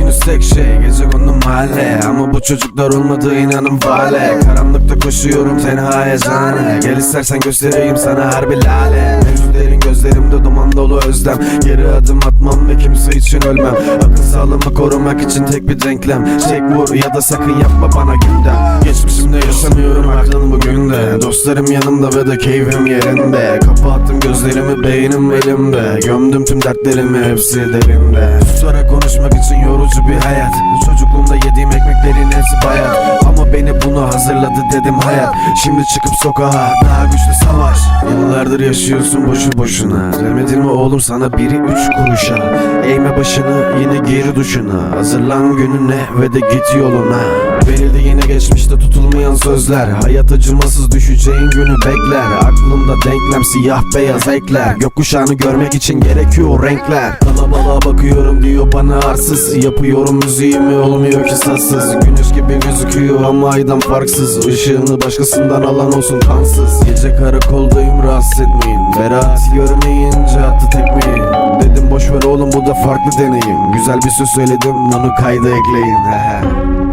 Sevdiğiniz tek şey gece konu mahalle. Ama bu çocuklar olmadı inanın vale. Karanlıkta koşuyorum tenha eczane. Gel istersen göstereyim sana harbi lale. Mevcutlerin gözlerimde duman dolu özlem. Geri adım atmam ve kimse için ölmem. Akıl sağlığımı korumak için tek bir denklem. Çek vur ya da sakın yapma bana gündem. Geçmişimde yaşamıyorum aklım bugün de. Dostlarım yanımda ve de keyfim yerinde. Kapı gözlerimi beynim elimde. Gömdüm tüm dertlerimi hepsi derinde Susarak konuşmak için yorucu bir hayat. Çocukluğumda yediğim ekmeklerin hepsi bayat. Ama beni bunu hazırladı dedim hayat. Şimdi çıkıp sokağa daha güçlü savaş. Yıllardır yaşıyorsun boşu boşuna. Demedin mi oğlum sana biri üç kuruşa? Eğme başını yine geri duşuna. Hazırlan gününe ve de git yoluna. Beni de yine geçmişte tutulmayan sözler. Hayat acımasız düşeceğin günü bekler. Aklımda denklem siyah beyaz ekler. Gökkuşağını görmek için gerekiyor renkler. Kalabalığa bakıyorum diyor bana arsız. Yapıyorum müziğimi olmuyor ki sassız? Güneş gibi gözüküyor ama aydan farksız. Işığını başkasından alan olsun kansız. Gece karakoldayım rahatsız etmeyin. Berat görmeyince attı tekmeyi. Dedim boşver oğlum bu da farklı deneyim. Güzel bir söz söyledim bunu kayda ekleyin